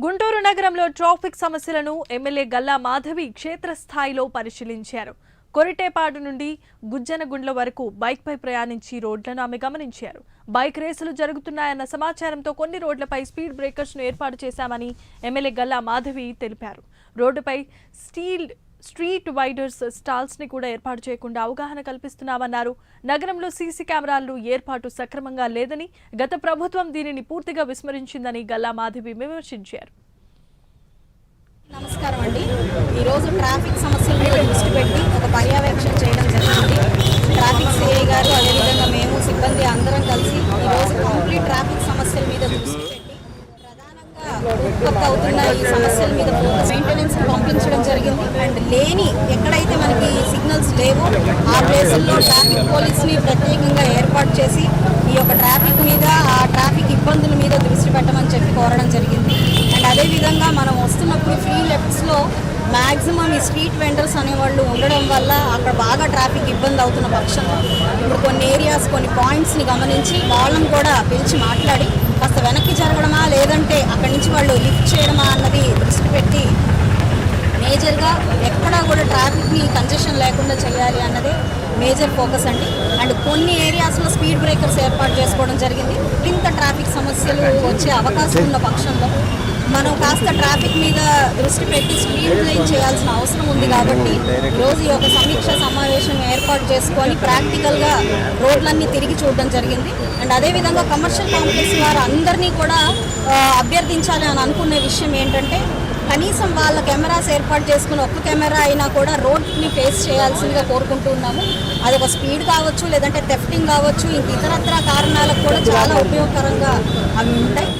గుంటూరు నగరంలో ట్రాఫిక్ సమస్యలను ఎమ్మెల్యే గల్లా మాధవి క్షేత్రస్థాయిలో పరిశీలించారు. కొరిటేపాడు నుండి గుజ్జనగుండ్ల వరకు బైక్పై ప్రయాణించి రోడ్లను ఆమె గమనించారు. బైక్ రేసులు జరుగుతున్నాయన్న సమాచారంతో కొన్ని రోడ్లపై స్పీడ్ బ్రేకర్స్ను ఏర్పాటు చేశామని ఎమ్మెల్యే గల్లా మాధవి తెలిపారు. రోడ్డుపై స్టీల్ స్ట్రీట్ వైడర్స్ స్టాల్స్ని కూడా ఏర్పాటు చేయకుండా అవగాహన కల్పిస్తున్నామన్నారు. నగరంలో సీసీ కెమెరాలు ఏర్పాటు సక్రమంగా లేదని గత ప్రభుత్వం దీనిని పూర్తిగా విస్మరించిందని గల్లా మాధవి విమర్శించారు. నమస్కారం అండి. ఈరోజు ట్రాఫిక్ సమస్యల మీద దృష్టి పెట్టి ఒక పర్యవేక్షణ చేయడం జరిగింది. ట్రాఫిక్ సిఐ గారు అదేవిధంగా మేము సిబ్బంది అందరం కలిసి ఈరోజు కంప్లీట్ ట్రాఫిక్ సమస్యల మీద దృష్టి పెట్టి ప్రధానంగా ఉత్పత్తి అవుతున్న ఈ సమస్యల మీద ఫోకస్ మెయింటెనెన్స్ లేని ఎక్కడైతే మనకి సిగ్నల్స్ లేవో ఆ ప్లేసుల్లో ట్రాఫిక్ పోలీస్ని ప్రత్యేకంగా ఏర్పాటు చేసి ఈ యొక్క ట్రాఫిక్ మీద ఆ ట్రాఫిక్ ఇబ్బందుల మీద దృష్టి పెట్టమని చెప్పి కోరడం జరిగింది. అండ్ అదేవిధంగా మనం వస్తున్నప్పుడు ఫ్రీ లెఫ్ట్స్లో మ్యాక్సిమం ఈ స్ట్రీట్ వెండర్స్ అనేవాళ్ళు ఉండడం వల్ల అక్కడ బాగా ట్రాఫిక్ ఇబ్బంది అవుతున్న పక్షంలో ఇప్పుడు కొన్ని ఏరియాస్ కొన్ని పాయింట్స్ని గమనించి వాళ్ళని కూడా పిలిచి మాట్లాడి కాస్త వెనక్కి జరగడమా లేదంటే అక్కడి నుంచి వాళ్ళు లిఫ్ట్ చేయడమా అన్నది దృష్టి పెట్టి మేజర్గా ఎక్కడా కూడా ట్రాఫిక్ని కంజెషన్ లేకుండా చేయాలి అన్నదే మేజర్ ఫోకస్ అండి. అండ్ కొన్ని ఏరియాస్లో స్పీడ్ బ్రేకర్స్ ఏర్పాటు చేసుకోవడం జరిగింది. ఇంత ట్రాఫిక్ సమస్యలు వచ్చే అవకాశం ఉన్న పక్షంలో మనం కాస్త ట్రాఫిక్ మీద దృష్టి పెట్టి స్పీడ్ లైన్ చేయాల్సిన అవసరం ఉంది కాబట్టి రోజు ఒక సమీక్ష సమావేశం ఏర్పాటు చేసుకొని ప్రాక్టికల్గా రోడ్లన్నీ తిరిగి చూడడం జరిగింది. అండ్ అదేవిధంగా కమర్షియల్ కాంప్లెక్స్ వారు అందరినీ కూడా అభ్యర్థించాలి అని అనుకునే విషయం ఏంటంటే కనీసం వాళ్ళ కెమెరాస్ ఏర్పాటు చేసుకుని ఒక్క కెమెరా అయినా కూడా రోడ్ని ఫేస్ చేయాల్సిందిగా కోరుకుంటున్నాము అది ఒక స్పీడ్ కావచ్చు లేదంటే థెఫ్టింగ్ కావచ్చు ఇంక ఇతరత్ర కారణాలకు కూడా చాలా ఉపయోగకరంగా అవి ఉంటాయి.